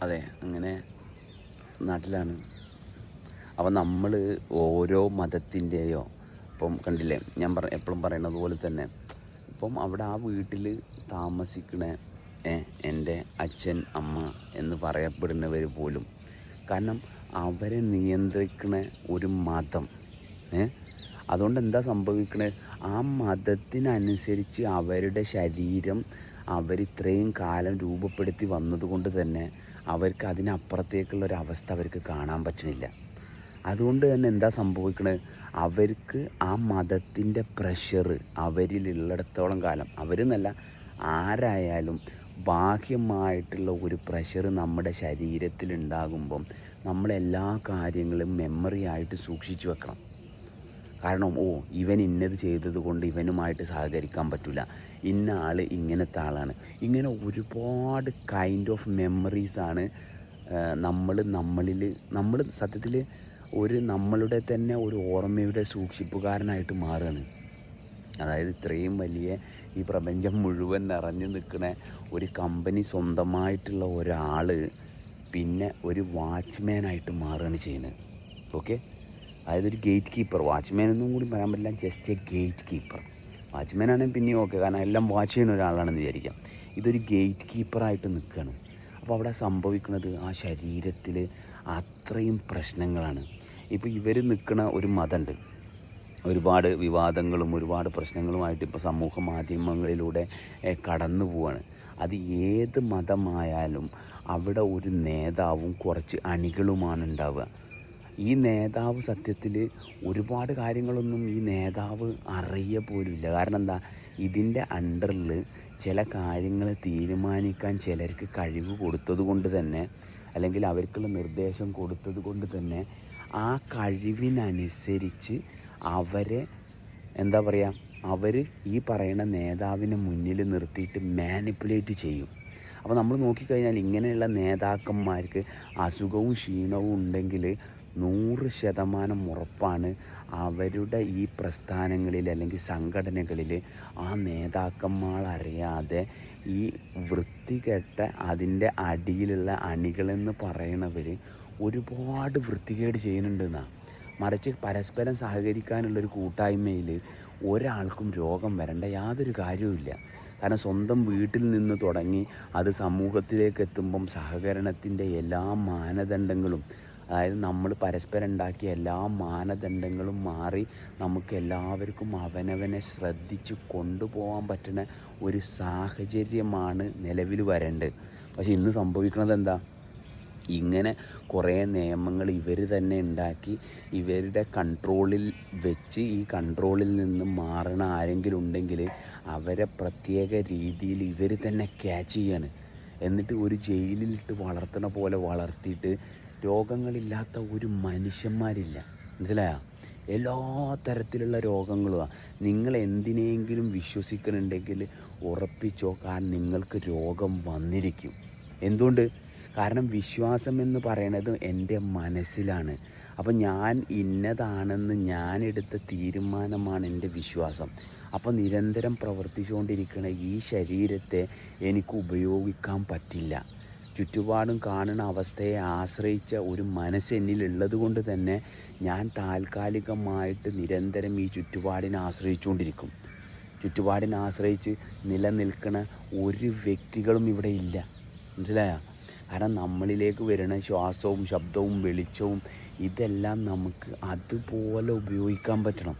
അതെ അങ്ങനെ നാട്ടിലാണ്. അപ്പം നമ്മൾ ഓരോ മതത്തിന്റെയോ ഇപ്പം കണ്ടില്ലേ ഞാൻ പറ എപ്പോഴും പറയുന്നത് പോലെ തന്നെ ഇപ്പം അവിടെ ആ വീട്ടിൽ താമസിക്കണ ഏ, എന്റെ അച്ഛൻ അമ്മ എന്ന് പറയപ്പെടുന്നവർ പോലും കാരണം അവരെ നിയന്ത്രിക്കണ ഒരു മതം അതുകൊണ്ട് എന്താ സംഭവിക്കണേ? ആ മതത്തിനനുസരിച്ച് അവരുടെ ശരീരം അവരിത്രയും കാലം രൂപപ്പെടുത്തി വന്നതുകൊണ്ട് തന്നെ അവർക്ക് അതിനപ്പുറത്തേക്കുള്ള ഒരു അവസ്ഥ അവർക്ക് കാണാൻ പറ്റണില്ല അതുകൊണ്ട് തന്നെ എന്താ സംഭവിക്കുന്നത് അവർക്ക് ആ മതത്തിന്റെ പ്രഷർ അവരിലുള്ളിടത്തോളം കാലം അവരെന്നല്ല ആരായാലും ബാഹ്യമായിട്ടുള്ള ഒരു പ്രഷർ നമ്മുടെ ശരീരത്തിൽ നമ്മളെല്ലാ കാര്യങ്ങളും മെമ്മറി ആയിട്ട് സൂക്ഷിച്ചു വെക്കണം. കാരണം ഓ ഇവൻ ഇന്നത് ചെയ്തത് കൊണ്ട് ഇവനുമായിട്ട് സഹകരിക്കാൻ പറ്റില്ല ഇന്ന ആൾ ഇങ്ങനത്തെ ആളാണ്. ഇങ്ങനെ ഒരുപാട് കൈൻഡ് ഓഫ് മെമ്മറീസാണ് നമ്മൾ നമ്മളിൽ നമ്മൾ സത്യത്തിൽ ഒരു നമ്മളുടെ തന്നെ ഒരു ഓർമ്മയുടെ സൂക്ഷിപ്പുകാരനായിട്ട് മാറുകയാണ് അതായത് ഇത്രയും വലിയ ഈ പ്രപഞ്ചം മുഴുവൻ നിറഞ്ഞു നിൽക്കുന്ന ഒരു കമ്പനി സ്വന്തമായിട്ടുള്ള ഒരാൾ പിന്നെ ഒരു വാച്ച്മാനായിട്ട് മാറുകയാണ് ചെയ്യുന്നത് ഓക്കെ അതായത് ഒരു ഗേറ്റ് കീപ്പർ വാച്ച്മാൻ എന്നും കൂടി പറയാൻ പറ്റില്ല just a gate keeper watchman ആണെങ്കിൽ പിന്നെയും ഓക്കെ കാരണം എല്ലാം വാച്ച് ചെയ്യുന്ന ഒരാളാണെന്ന് വിചാരിക്കാം. ഇതൊരു ഗേറ്റ് കീപ്പറായിട്ട് നിൽക്കുകയാണ് അപ്പോൾ അവിടെ സംഭവിക്കുന്നത് ആ ശരീരത്തിൽ അത്രയും പ്രശ്നങ്ങളാണ്. ഇപ്പോൾ ഇവർ നിൽക്കുന്ന ഒരു മതമുണ്ട് ഒരുപാട് വിവാദങ്ങളും ഒരുപാട് പ്രശ്നങ്ങളുമായിട്ട് ഇപ്പോൾ സമൂഹ മാധ്യമങ്ങളിലൂടെ കടന്നു പോവാണ്. അത് ഏത് മതമായാലും അവിടെ ഒരു നേതാവും കുറച്ച് അണികളുമാണ് ഉണ്ടാവുക. ഈ നേതാവ് സത്യത്തിൽ ഒരുപാട് കാര്യങ്ങളൊന്നും ഈ നേതാവ് അറിയ പോലുമില്ല. കാരണം എന്താ? ഇതിന്റെ അണ്ടറിൽ ചില കാര്യങ്ങൾ തീരുമാനിക്കാൻ ചിലർക്ക് കഴിവ് കൊടുത്തത് കൊണ്ട് തന്നെ അല്ലെങ്കിൽ അവർക്കുള്ള നിർദ്ദേശം കൊടുത്തത് കൊണ്ട് തന്നെ ആ കഴിവിനനുസരിച്ച് അവരെ എന്താ പറയുക അവർ ഈ പറയുന്ന നേതാവിനെ മുന്നിൽ നിർത്തിയിട്ട് മാനിപ്പുലേറ്റ് ചെയ്യും. അപ്പോൾ നമ്മൾ നോക്കിക്കഴിഞ്ഞാൽ ഇങ്ങനെയുള്ള നേതാക്കന്മാർക്ക് അസുഖവും ക്ഷീണവും ഉണ്ടെങ്കിൽ നൂറ് ശതമാനം ഉറപ്പാണ് അവരുടെ ഈ പ്രസ്ഥാനങ്ങളിൽ അല്ലെങ്കിൽ സംഘടനകളിൽ ആ നേതാക്കന്മാർ അറിയാതെ ഈ വൃത്തികെട്ട അതിന്റെ അടിയിലുള്ള അണികളെന്ന് പറയണവർ ഒരുപാട് വൃത്തികേട് ചെയ്യുന്നുണ്ടെന്നാണ് മറിച്ച് പരസ്പരം സഹകരിക്കാനുള്ളൊരു കൂട്ടായ്മയിൽ ഒരാൾക്കും രോഗം വരേണ്ട യാതൊരു കാര്യവുമില്ല. കാരണം സ്വന്തം വീട്ടിൽ നിന്ന് തുടങ്ങി അത് സമൂഹത്തിലേക്ക് എത്തുമ്പം സഹകരണത്തിന്റെ എല്ലാ മാനദണ്ഡങ്ങളും അതായത് നമ്മൾ പരസ്പരം ഉണ്ടാക്കിയ എല്ലാ മാനദണ്ഡങ്ങളും മാറി നമുക്ക് എല്ലാവർക്കും അവനവനെ ശ്രദ്ധിച്ച് കൊണ്ടുപോകാൻ പറ്റുന്ന ഒരു സാഹചര്യമാണ് നിലവിൽ വരേണ്ടത്. പക്ഷേ ഇന്ന് സംഭവിക്കുന്നത് എന്താ? ഇങ്ങനെ കുറേ നിയമങ്ങൾ ഇവർ തന്നെ ഉണ്ടാക്കി ഇവരുടെ കൺട്രോളിൽ വെച്ച് ഈ കൺട്രോളിൽ നിന്ന് മാറണ ആരെങ്കിലും ഉണ്ടെങ്കിൽ അവരെ പ്രത്യേക രീതിയിൽ ഇവർ തന്നെ ക്യാച്ച് ചെയ്യാണ്. എന്നിട്ട് ഒരു ജയിലിലിട്ട് വളർത്തണ പോലെ വളർത്തിയിട്ട് രോഗങ്ങളില്ലാത്ത ഒരു മനുഷ്യന്മാരില്ല. മനസ്സിലായോ? എല്ലാ തരത്തിലുള്ള രോഗങ്ങളുമാണ് നിങ്ങൾ എന്തിനെങ്കിലും വിശ്വസിക്കുന്നുണ്ടെങ്കിൽ ഉറപ്പിച്ചോ കാരണം നിങ്ങൾക്ക് രോഗം വന്നിരിക്കും. എന്തുകൊണ്ട്? കാരണം വിശ്വാസം എന്ന് പറയണത് എന്റെ മനസ്സിലാണ്. അപ്പം ഞാൻ ഇന്നതാണെന്ന് ഞാൻ എടുത്ത തീരുമാനമാണ് എന്റെ വിശ്വാസം. അപ്പം നിരന്തരം പ്രവർത്തിച്ചുകൊണ്ടിരിക്കുന്ന ഈ ശരീരത്തെ എനിക്ക് ഉപയോഗിക്കാൻ പറ്റില്ല. ചുറ്റുപാടും കാണുന്ന അവസ്ഥയെ ആശ്രയിച്ച ഒരു മനസ്സ് എന്നിലുള്ളത് കൊണ്ട് തന്നെ ഞാൻ താൽക്കാലികമായിട്ട് നിരന്തരം ഈ ചുറ്റുപാടിനെ ആശ്രയിച്ചുകൊണ്ടിരിക്കും. ചുറ്റുപാടിനെ ആശ്രയിച്ച് നിലനിൽക്കുന്ന ഒരു വ്യക്തികളും ഇവിടെ ഇല്ല. മനസ്സിലായോ? കാരണം നമ്മളിലേക്ക് വരുന്ന ശ്വാസവും ശബ്ദവും വെളിച്ചവും ഇതെല്ലാം നമുക്ക് അതുപോലെ ഉപയോഗിക്കാൻ പറ്റണം.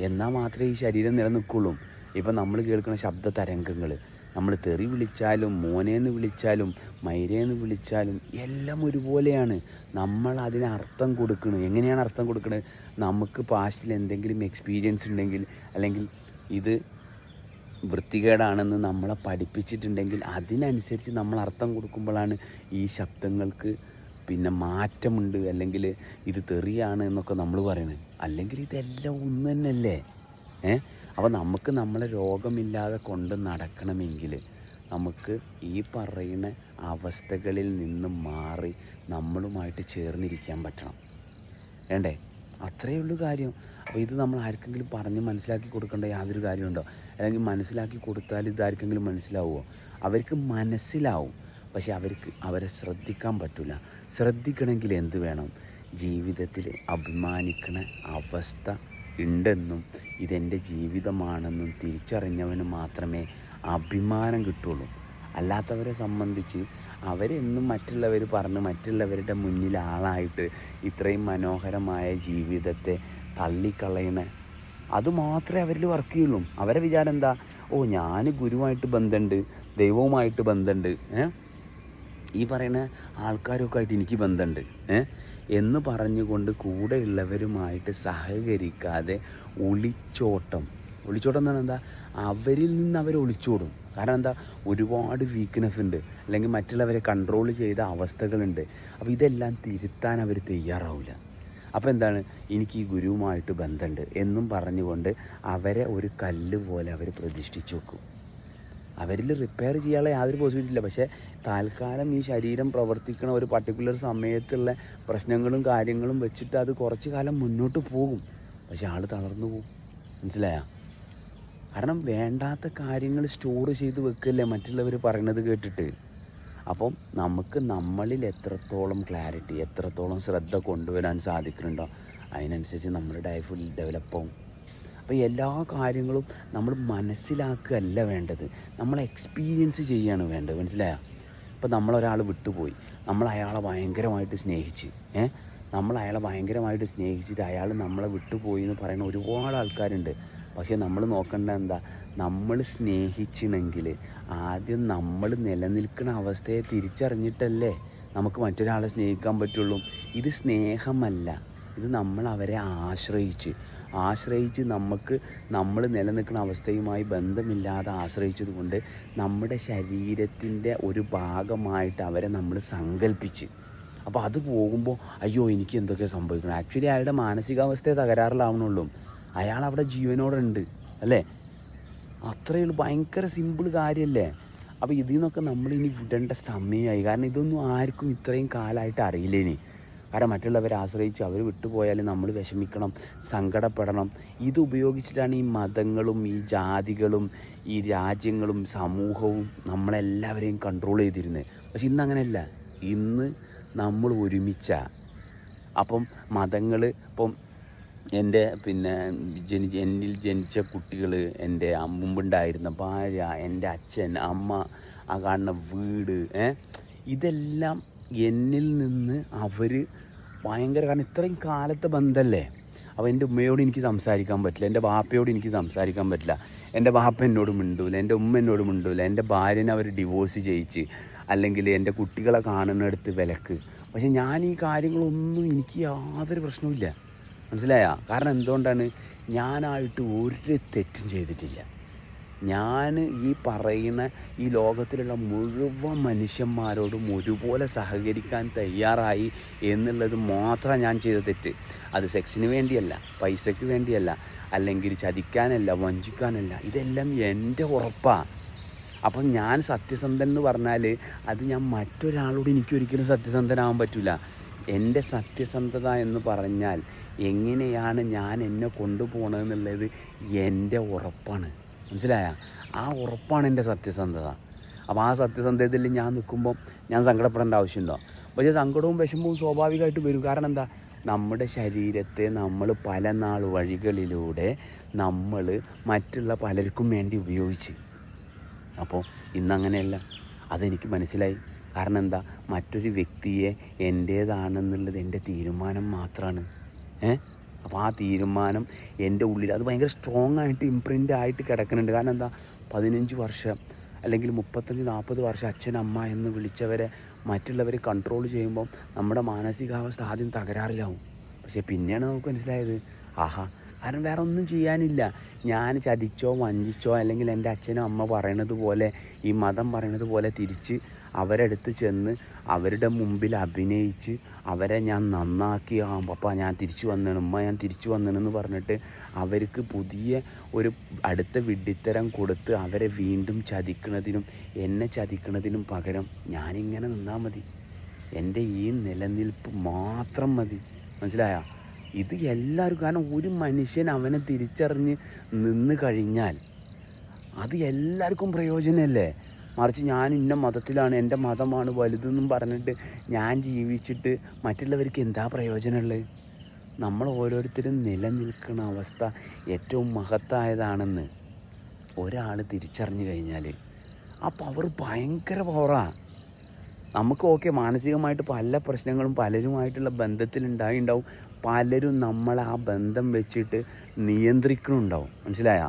എന്നാൽ മാത്രമേ ഈ ശരീരം നിലനിൽക്കുള്ളൂ. ഇപ്പം നമ്മൾ കേൾക്കുന്ന ശബ്ദ തരംഗങ്ങൾ നമ്മൾ തെറി വിളിച്ചാലും മോനേന്ന് വിളിച്ചാലും മൈരേന്ന് വിളിച്ചാലും എല്ലാം ഒരുപോലെയാണ്. നമ്മൾ അതിന് അർത്ഥം കൊടുക്കണം. എങ്ങനെയാണ് അർത്ഥം കൊടുക്കുന്നത് നമുക്ക് പാസ്റ്റിൽ എന്തെങ്കിലും എക്സ്പീരിയൻസ് ഉണ്ടെങ്കിൽ അല്ലെങ്കിൽ ഇത് വൃത്തികേടാണെന്ന് നമ്മളെ പഠിപ്പിച്ചിട്ടുണ്ടെങ്കിൽ അതിനനുസരിച്ച് നമ്മൾ അർത്ഥം കൊടുക്കുമ്പോഴാണ് ഈ ശബ്ദങ്ങൾക്ക് പിന്നെ മാറ്റമുണ്ട്. അല്ലെങ്കിൽ ഇത് തെറിയാണ് എന്നൊക്കെ നമ്മൾ പറയുന്നത് അല്ലെങ്കിൽ ഇതെല്ലാം ഒന്ന് തന്നെയല്ലേ ഏ? അപ്പോൾ നമുക്ക് നമ്മളെ രോഗമില്ലാതെ കൊണ്ട് നടക്കണമെങ്കിൽ നമുക്ക് ഈ പറയുന്ന അവസ്ഥകളിൽ നിന്ന് മാറി നമ്മളുമായിട്ട് ചേർന്നിരിക്കാൻ പറ്റണം. വേണ്ടേ? അത്രയേ ഉള്ളൂ കാര്യം. അപ്പോൾ ഇത് നമ്മൾ ആർക്കെങ്കിലും പറഞ്ഞ് മനസ്സിലാക്കി കൊടുക്കേണ്ട യാതൊരു കാര്യമുണ്ടോ? അല്ലെങ്കിൽ മനസ്സിലാക്കി കൊടുത്താൽ ഇതാർക്കെങ്കിലും മനസ്സിലാവുമോ അവർക്ക് മനസ്സിലാവും. പക്ഷെ അവർക്ക് അവരെ ശ്രദ്ധിക്കാൻ പറ്റില്ല ശ്രദ്ധിക്കണമെങ്കിൽ എന്ത് വേണം? ജീവിതത്തിൽ അഭിമാനിക്കണ അവസ്ഥ ഉണ്ടെന്നും ഇതെന്റെ ജീവിതമാണെന്നും തിരിച്ചറിഞ്ഞവന് മാത്രമേ അഭിമാനം കിട്ടുള്ളൂ. അല്ലാത്തവരെ സംബന്ധിച്ച് അവരെന്നും മറ്റുള്ളവർ പറഞ്ഞ് മറ്റുള്ളവരുടെ മുന്നിൽ ആളായിട്ട് ഇത്രയും മനോഹരമായ ജീവിതത്തെ തള്ളിക്കളയണ. അതുമാത്രമേ അവരിൽ വർക്ക് ചെയ്യുള്ളൂ. അവരെ വിചാരം എന്താ? ഓ ഞാൻ ഗുരുവായിട്ട് ബന്ധമുണ്ട് ദൈവവുമായിട്ട് ബന്ധമുണ്ട് ഏ? ഈ പറയുന്ന ആൾക്കാരൊക്കെ ആയിട്ട് എനിക്ക് ബന്ധമുണ്ട് ഏ? എന്ന് പറഞ്ഞുകൊണ്ട് കൂടെയുള്ളവരുമായിട്ട് സഹകരിക്കാതെ ഒളിച്ചോട്ടം. ഒളിച്ചോട്ടം എന്ന് പറഞ്ഞാൽ എന്താ? അവരിൽ നിന്ന് അവർ ഒളിച്ചോടും. കാരണം എന്താ? ഒരുപാട് വീക്ക്നെസ് ഉണ്ട്. അല്ലെങ്കിൽ മറ്റുള്ളവരെ കൺട്രോൾ ചെയ്ത അവസ്ഥകളുണ്ട്. അപ്പോൾ ഇതെല്ലാം തിരുത്താൻ അവർ തയ്യാറാവില്ല. അപ്പോൾ എന്താണ്? എനിക്ക് ഈ ഗുരുവുമായിട്ട് ബന്ധമുണ്ട് എന്നും പറഞ്ഞുകൊണ്ട് അവരെ ഒരു കല്ല് പോലെ അവർ പ്രതിഷ്ഠിച്ചു വെക്കും. അവരിൽ റിപ്പയർ ചെയ്യാനുള്ള യാതൊരു പോസിബിലിറ്റി ഇല്ല. പക്ഷേ താൽക്കാലം ഈ ശരീരം പ്രവർത്തിക്കുന്ന ഒരു പർട്ടിക്കുലർ സമയത്തുള്ള പ്രശ്നങ്ങളും കാര്യങ്ങളും വെച്ചിട്ട് അത് കുറച്ച് കാലം മുന്നോട്ട് പോകും. പക്ഷെ ആൾ തളർന്നു പോകും. മനസ്സിലായോ? കാരണം വേണ്ടാത്ത കാര്യങ്ങൾ സ്റ്റോർ ചെയ്ത് വെക്കല്ലേ മറ്റുള്ളവർ പറയണത് കേട്ടിട്ട്. അപ്പം നമുക്ക് നമ്മളിൽ എത്രത്തോളം ക്ലാരിറ്റി എത്രത്തോളം ശ്രദ്ധ കൊണ്ടുവരാൻ സാധിക്കുന്നുണ്ടോ അതിനനുസരിച്ച് നമ്മുടെ ഡെവലപ്പ് ആവും. അപ്പോൾ എല്ലാ കാര്യങ്ങളും നമ്മൾ മനസ്സിലാക്കുകയല്ല വേണ്ടത്. നമ്മൾ എക്സ്പീരിയൻസ് ചെയ്യാണ് വേണ്ടത്. മനസ്സിലായോ? ഇപ്പോൾ നമ്മളൊരാൾ വിട്ടുപോയി. നമ്മൾ അയാളെ ഭയങ്കരമായിട്ട് സ്നേഹിച്ച് ഏ? നമ്മൾ അയാളെ ഭയങ്കരമായിട്ട് സ്നേഹിച്ചിട്ട് അയാൾ നമ്മളെ വിട്ടുപോയി എന്ന് പറയുന്ന ഒരുപാട് ആൾക്കാരുണ്ട്. പക്ഷേ നമ്മൾ നോക്കേണ്ട എന്താ? നമ്മൾ സ്നേഹിച്ചിണെങ്കിൽ ആദ്യം നമ്മൾ നിലനിൽക്കുന്ന അവസ്ഥയെ തിരിച്ചറിഞ്ഞിട്ടല്ലേ നമുക്ക് മറ്റൊരാളെ സ്നേഹിക്കാൻ പറ്റുള്ളൂ. ഇത് സ്നേഹമല്ല. ഇത് നമ്മൾ അവരെ ആശ്രയിച്ച്. ആശ്രയിച്ച് നമുക്ക് നമ്മൾ നിലനിൽക്കുന്ന അവസ്ഥയുമായി ബന്ധമില്ലാതെ ആശ്രയിച്ചത് കൊണ്ട് നമ്മുടെ ശരീരത്തിന്റെ ഒരു ഭാഗമായിട്ട് അവരെ നമ്മൾ സങ്കല്പിച്ച് അപ്പോൾ അത് പോകുമ്പോൾ അയ്യോ എനിക്ക് എന്തൊക്കെ സംഭവിക്കണം? ആക്ച്വലി അയാളുടെ മാനസികാവസ്ഥയെ തകരാറിലാവണുള്ളൂ അയാൾ അവിടെ ജീവനോടുണ്ട് അല്ലേ? അത്രയേ ഉള്ളൂ. ഭയങ്കര സിമ്പിൾ കാര്യമല്ലേ? അപ്പോൾ ഇതിൽ നിന്നൊക്കെ നമ്മൾ ഇനി വിടേണ്ട സമയമായി. കാരണം ഇതൊന്നും ആർക്കും ഇത്രയും കാലമായിട്ട് അറിയില്ല ഇനി കാരണം മറ്റുള്ളവരെ ആശ്രയിച്ച് അവർ വിട്ടുപോയാൽ നമ്മൾ വിഷമിക്കണം സങ്കടപ്പെടണം. ഇത് ഉപയോഗിച്ചിട്ടാണ് ഈ മതങ്ങളും ഈ ജാതികളും ഈ രാജ്യങ്ങളും സമൂഹവും നമ്മളെല്ലാവരെയും കൺട്രോൾ ചെയ്തിരുന്നത് പക്ഷെ ഇന്ന് അങ്ങനെയല്ല ഇന്ന് നമ്മൾ ഒരുമിച്ച. അപ്പം മതങ്ങൾ ഇപ്പം എന്റെ പിന്നെ ജനി എന്നിൽ ജനിച്ച കുട്ടികൾ എന്റെ മുമ്പുണ്ടായിരുന്ന ഭാര്യ എന്റെ അച്ഛൻ അമ്മ ആ കാണുന്ന വീട് ഇതെല്ലാം എന്നിൽ നിന്ന് അവർ ഭയങ്കര കാരണം ഇത്രയും കാലത്തെ ബന്ധമല്ലേ അപ്പോൾ എന്റെ ഉമ്മയോട് എനിക്ക് സംസാരിക്കാൻ പറ്റില്ല. എന്റെ ബാപ്പയോട് എനിക്ക് സംസാരിക്കാൻ പറ്റില്ല. എന്റെ ബാപ്പ എന്നോട് മിണ്ടൂല. എന്റെ ഉമ്മ എന്നോട് മിണ്ടൂല. എന്റെ ഭാര്യനെ അവർ ഡിവോഴ്സ് ചെയ്യിച്ച് അല്ലെങ്കിൽ എന്റെ കുട്ടികളെ കാണുന്നിടത്ത് വിലക്ക്. പക്ഷെ ഞാൻ ഈ കാര്യങ്ങളൊന്നും എനിക്ക് യാതൊരു പ്രശ്നവുമില്ല. മനസ്സിലായ? കാരണം എന്തുകൊണ്ടാണ്? ഞാനായിട്ട് ഒരു തെറ്റും ചെയ്തിട്ടില്ല. ഞാൻ ഈ പറയുന്ന ഈ ലോകത്തിലുള്ള മുഴുവൻ മനുഷ്യന്മാരോടും ഒരുപോലെ സഹകരിക്കാൻ തയ്യാറായി എന്നുള്ളത് മാത്രം ഞാൻ ചെയ്ത തെറ്റ്. അത് സെക്സിന് വേണ്ടിയല്ല പൈസയ്ക്ക് വേണ്ടിയല്ല അല്ലെങ്കിൽ ചതിക്കാനല്ല വഞ്ചിക്കാനല്ല. ഇതെല്ലാം എന്റെ ഉറപ്പാണ് അപ്പം ഞാൻ സത്യസന്ധൻ എന്ന് പറഞ്ഞാൽ അത് ഞാൻ മറ്റൊരാളോട് എനിക്കൊരിക്കലും സത്യസന്ധനാവാൻ പറ്റില്ല എന്റെ സത്യസന്ധത എന്ന് പറഞ്ഞാൽ എങ്ങനെയാണ് ഞാൻ എന്നെ കൊണ്ടുപോകണമെന്നുള്ളത് എന്റെ ഉറപ്പാണ്. മനസ്സിലായ? ആ ഉറപ്പാണ് എന്റെ സത്യസന്ധത. അപ്പോൾ ആ സത്യസന്ധതയിൽ ഞാൻ നിൽക്കുമ്പോൾ ഞാൻ സങ്കടപ്പെടേണ്ട ആവശ്യമുണ്ടോ? പക്ഷേ സങ്കടവും വിഷമവും സ്വാഭാവികമായിട്ട് വരും. കാരണം എന്താ? നമ്മുടെ ശരീരത്തെ നമ്മൾ പല നാൾ വഴികളിലൂടെ നമ്മൾ മറ്റുള്ള പലർക്കും വേണ്ടി ഉപയോഗിച്ച്. അപ്പോൾ ഇന്നങ്ങനെയല്ല. അതെനിക്ക് മനസ്സിലായി. കാരണം എന്താ? മറ്റൊരു വ്യക്തിയെ എന്റേതാണെന്നുള്ളത് എന്റെ തീരുമാനം മാത്രമാണ് ഏ? അപ്പോൾ ആ തീരുമാനം എന്റെ ഉള്ളിൽ അത് ഭയങ്കര സ്ട്രോങ് ആയിട്ട് ഇമ്പ്രിന്റ് ആയിട്ട് കിടക്കുന്നുണ്ട്. കാരണം എന്താ? പതിനഞ്ച് വർഷം അല്ലെങ്കിൽ മുപ്പത്തഞ്ച് നാൽപ്പത് വർഷം അച്ഛൻ അമ്മ എന്ന് വിളിച്ചവരെ മറ്റുള്ളവർ കൺട്രോൾ ചെയ്യുമ്പോൾ നമ്മുടെ മാനസികാവസ്ഥ ആദ്യം തകരാറിലാവും. പക്ഷേ പിന്നെയാണ് നമുക്ക് മനസ്സിലായത്. ആഹാ. കാരണം വേറെ ഒന്നും ചെയ്യാനില്ല. ഞാൻ ചതിച്ചോ വഞ്ചിച്ചോ അല്ലെങ്കിൽ എന്റെ അച്ഛനും അമ്മ പറയണത് പോലെ ഈ മതം പറയണത് പോലെ തിരിച്ച് അവരെടുത്ത് ചെന്ന് അവരുടെ മുമ്പിൽ അഭിനയിച്ച് അവരെ ഞാൻ നന്നാക്കി ആ പപ്പ ഞാൻ തിരിച്ചു വന്നേണ് ഉമ്മ ഞാൻ തിരിച്ചു വന്നേണെന്ന് പറഞ്ഞിട്ട് അവർക്ക് പുതിയ ഒരു അടുത്ത വിഡ്ഢിത്തരം കൊടുത്ത് അവരെ വീണ്ടും ചതിക്കുന്നതിനും എന്നെ ചതിക്കുന്നതിനും പകരം ഞാനിങ്ങനെ നിന്നാൽ മതി. എന്റെ ഈ നിലനിൽപ്പ് മാത്രം മതി. മനസ്സിലായോ? ഇത് എല്ലാവർക്കും കാരണം ഒരു മനുഷ്യൻ അവനെ തിരിച്ചറിഞ്ഞ് നിന്ന് കഴിഞ്ഞാൽ അത് എല്ലാവർക്കും പ്രയോജനമല്ലേ? മറിച്ച് ഞാൻ ഇന്ന മതത്തിലാണ് എന്റെ മതമാണ് വലുതെന്നും പറഞ്ഞിട്ട് ഞാൻ ജീവിച്ചിട്ട് മറ്റുള്ളവർക്ക് എന്താ പ്രയോജനമുള്ളത് നമ്മൾ ഓരോരുത്തരും നിലനിൽക്കുന്ന അവസ്ഥ ഏറ്റവും മഹത്തായതാണെന്ന് ഒരാൾ തിരിച്ചറിഞ്ഞു കഴിഞ്ഞാൽ. ആ പവർ ഭയങ്കര പവറാണ് നമുക്ക് ഓക്കെ മാനസികമായിട്ട് പല പ്രശ്നങ്ങളും പലരുമായിട്ടുള്ള ബന്ധത്തിലുണ്ടായിണ്ടാവും പലരും നമ്മളെ ആ ബന്ധം വെച്ചിട്ട് നിയന്ത്രിക്കുന്നുണ്ടാവും. മനസ്സിലായ?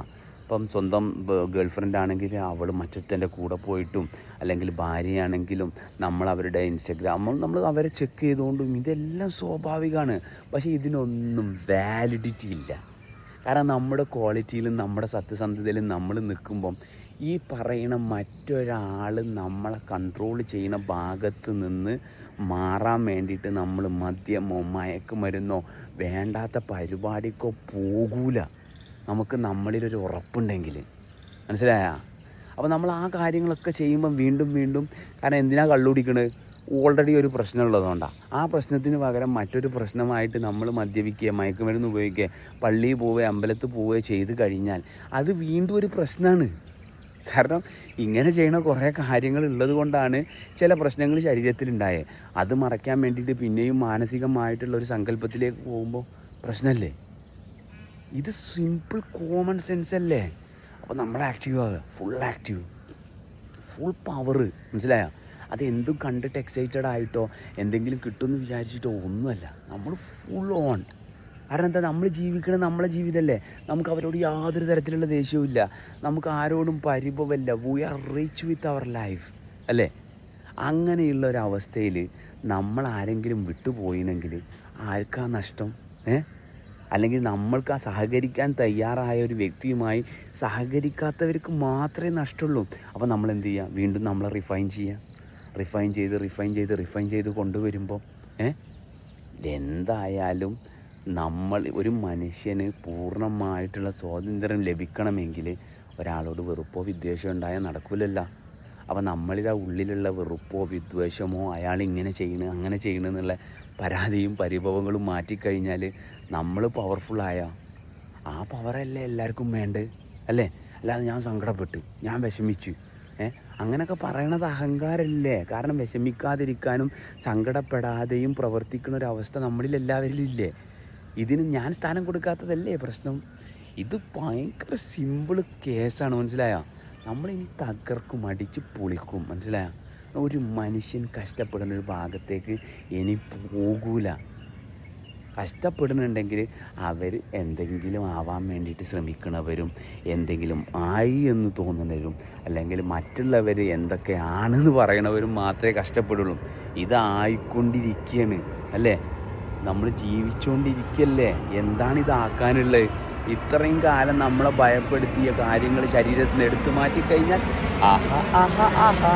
ഇപ്പം സ്വന്തം ഗേൾഫ്രണ്ട് ആണെങ്കിൽ അവൾ മറ്റൊരുത്തന്റെ കൂടെ പോയിട്ടും അല്ലെങ്കിൽ ഭാര്യയാണെങ്കിലും നമ്മൾ അവരുടെ ഇൻസ്റ്റഗ്രാം നമ്മൾ അവരെ ചെക്ക് ചെയ്തുകൊണ്ടും ഇതെല്ലാം സ്വാഭാവികമാണ്. പക്ഷേ ഇതിനൊന്നും വാലിഡിറ്റി ഇല്ല. കാരണം നമ്മുടെ ക്വാളിറ്റിയിലും നമ്മുടെ സത്യസന്ധതയിലും നമ്മൾ നിൽക്കുമ്പം ഈ പറയണ മറ്റൊരാൾ നമ്മളെ കൺട്രോൾ ചെയ്യുന്ന ഭാഗത്ത് നിന്ന് മാറാൻ വേണ്ടിയിട്ട് നമ്മൾ മദ്യമോ മയക്കുമരുന്നോ വേണ്ടാത്ത പരിപാടിക്കോ പോകൂല. നമുക്ക് നമ്മളിലൊരു ഉറപ്പുണ്ടെങ്കിൽ. മനസ്സിലായ? അപ്പോൾ നമ്മൾ ആ കാര്യങ്ങളൊക്കെ ചെയ്യുമ്പം വീണ്ടും വീണ്ടും കാരണം എന്തിനാ കള്ളുടിക്കണത് ഓൾറെഡി ഒരു പ്രശ്നമുള്ളതുകൊണ്ടാണ് ആ പ്രശ്നത്തിന് പകരം മറ്റൊരു പ്രശ്നമായിട്ട് നമ്മൾ മദ്യപിക്കുക മയക്കുമരുന്ന് ഉപയോഗിക്കുക പള്ളിയിൽ പോവുക അമ്പലത്തിൽ പോവുക ചെയ്ത് കഴിഞ്ഞാൽ അത് വീണ്ടും ഒരു പ്രശ്നമാണ് കാരണം ഇങ്ങനെ ചെയ്യണ കുറേ കാര്യങ്ങൾ ഉള്ളത് കൊണ്ടാണ് ചില പ്രശ്നങ്ങൾ ശരീരത്തിലുണ്ടായത് അത് മറയ്ക്കാൻ വേണ്ടിയിട്ട് പിന്നെയും മാനസികമായിട്ടുള്ള ഒരു സങ്കല്പത്തിലേക്ക് പോകുമ്പോൾ പ്രശ്നമല്ലേ ഇത് സിമ്പിൾ കോമൺ സെൻസ് അല്ലേ? അപ്പോൾ നമ്മൾ ആക്റ്റീവ് ആവുക. ഫുൾ ആക്റ്റീവ് ഫുൾ പവർ മനസ്സിലായോ? അത് എന്തും കണ്ടിട്ട് എക്സൈറ്റഡ് ആയിട്ടോ എന്തെങ്കിലും കിട്ടുമെന്ന് വിചാരിച്ചിട്ടോ ഒന്നുമല്ല. നമ്മൾ ഫുൾ ഓൺ കാരണം എന്താ? നമ്മൾ ജീവിക്കുന്നത് നമ്മളെ ജീവിതമല്ലേ നമുക്ക് അവരോട് യാതൊരു തരത്തിലുള്ള ദേഷ്യവും ഇല്ല. നമുക്ക് ആരോടും പരിഭവമില്ല. We are rich with our life അല്ലേ? അങ്ങനെയുള്ള ഒരു അവസ്ഥയിൽ നമ്മൾ ആരെങ്കിലും വിട്ടുപോയിനെങ്കിൽ ആർക്കാ നഷ്ടം? ഏ? അല്ലെങ്കിൽ നമ്മൾക്ക് ആ സഹകരിക്കാൻ തയ്യാറായ ഒരു വ്യക്തിയുമായി സഹകരിക്കാത്തവർക്ക് മാത്രമേ നഷ്ടമുള്ളൂ. അപ്പോൾ നമ്മൾ എന്ത് ചെയ്യുക? വീണ്ടും നമ്മളെ റിഫൈൻ ചെയ്യുക. റിഫൈൻ ചെയ്ത് റിഫൈൻ ചെയ്ത് റിഫൈൻ ചെയ്ത് കൊണ്ടുവരുമ്പോൾ ഏഹ് എന്തായാലും നമ്മൾ ഒരു മനുഷ്യന് പൂർണമായിട്ടുള്ള സ്വാതന്ത്ര്യം ലഭിക്കണമെങ്കിൽ ഒരാളോട് വെറുപ്പോ വിദ്വേഷമോ ഉണ്ടായാൽ നടക്കില്ലല്ലോ അപ്പോൾ നമ്മളിതാ ഉള്ളിലുള്ള വെറുപ്പോ വിദ്വേഷമോ അയാൾ ഇങ്ങനെ ചെയ്യണ് അങ്ങനെ ചെയ്യണ് എന്നുള്ള പരാതിയും പരിഭവങ്ങളും മാറ്റിക്കഴിഞ്ഞാൽ നമ്മൾ പവർഫുള്ളായ ആ പവറല്ലേ എല്ലാവർക്കും വേണ്ടത്? അല്ലേ? അല്ലാതെ ഞാൻ സങ്കടപ്പെട്ടു. ഞാൻ വിഷമിച്ചു. ഏ? അങ്ങനെയൊക്കെ പറയണത് അഹങ്കാരല്ലേ? കാരണം വിഷമിക്കാതിരിക്കാനും സങ്കടപ്പെടാതെയും പ്രവർത്തിക്കുന്ന ഒരു അവസ്ഥ നമ്മളിൽ എല്ലാവരിലും ഇല്ലേ? ഇതിന് ഞാൻ സ്ഥാനം കൊടുക്കാത്തതല്ലേ പ്രശ്നം? ഇത് ഭയങ്കര സിമ്പിൾ കേസാണ് മനസ്സിലായോ? നമ്മളിനി തകർക്കും അടിച്ച് പൊളിക്കും മനസ്സിലായോ? ഒരു മനുഷ്യൻ കഷ്ടപ്പെടുന്ന ഒരു ഭാഗത്തേക്ക് ഇനി പോകൂല. കഷ്ടപ്പെടുന്നുണ്ടെങ്കിൽ അവർ എന്തെങ്കിലും ആവാൻ വേണ്ടിയിട്ട് ശ്രമിക്കണവരും എന്തെങ്കിലും ആയി എന്ന് തോന്നുന്നവരും അല്ലെങ്കിൽ മറ്റുള്ളവർ എന്തൊക്കെയാണെന്ന് പറയണവരും മാത്രമേ കഷ്ടപ്പെടുള്ളൂ. ഇതായിക്കൊണ്ടിരിക്കുകയാണ് അല്ലേ? നമ്മൾ ജീവിച്ചുകൊണ്ടിരിക്കല്ലേ എന്താണ് ഇതാക്കാനുള്ളത് ഇത്രയും കാലം നമ്മളെ ഭയപ്പെടുത്തിയ കാര്യങ്ങൾ ശരീരത്തിൽ നിന്ന് എടുത്തു മാറ്റി കഴിഞ്ഞാൽ ആഹാ ആഹാ ആഹാ.